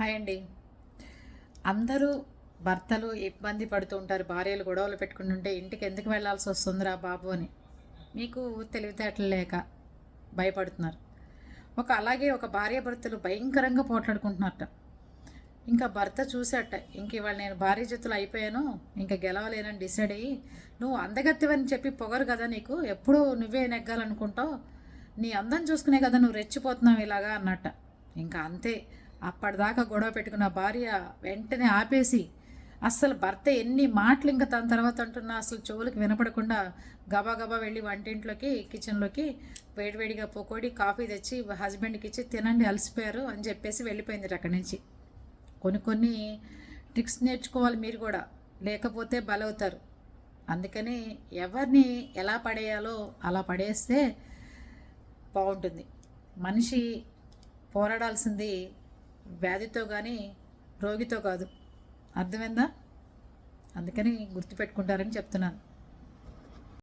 Hi అండి. అందరూ భర్తలు ఇబ్బంది పడుతూ ఉంటారు భార్యలు గొడవలు పెట్టుకుంటుంటే ఇంటికి ఎందుకు వెళ్ళాల్సి వస్తుందిరా బాబు అని. మీకు తెలివితేటలు లేక భయపడుతున్నారు. ఒక అలాగే ఒక భార్య భర్తలు భయంకరంగా పోట్లాడుకుంటున్నారట ఇంకా భర్త చూసాట ఇంక ఇవాళ నేను భార్య జతులు అయిపోయాను ఇంకా గెలవలేనని డిసైడ్ అయ్యి నువ్వు అందగత్తివని చెప్పి పొగరు కదా నీకు ఎప్పుడూ నువ్వే నెగ్గాలనుకుంటావు నీ అందం చూసుకునే కదా నువ్వు రెచ్చిపోతున్నావు ఇలాగా అన్నట్ట. ఇంకా అంతే. అప్పటిదాకా గొడవ పెట్టుకున్న భార్య వెంటనే ఆపేసి అస్సలు భర్త ఎన్ని మాటలు ఇంకా తన తర్వాత అంటున్నా అసలు చెవులకు వినపడకుండా గబాగబా వెళ్ళి వంటింట్లోకి కిచెన్లోకి వేడివేడిగా పోకోడి కాఫీ తెచ్చి హస్బెండ్కి ఇచ్చి తినండి అలసిపోయారు అని చెప్పేసి వెళ్ళిపోయింది అక్కడి నుంచి. కొన్ని కొన్ని ట్రిక్స్ నేర్చుకోవాలి మీరు కూడా లేకపోతే బలవుతారు. అందుకని ఎవరిని ఎలా పడేయాలో అలా పడేస్తే బాగుంటుంది. మనిషి పోరాడాల్సింది వ్యాధితో కానీ రోగితో కాదు. అర్థమైందా? అందుకని గుర్తుపెట్టుకుంటారని చెప్తున్నాను.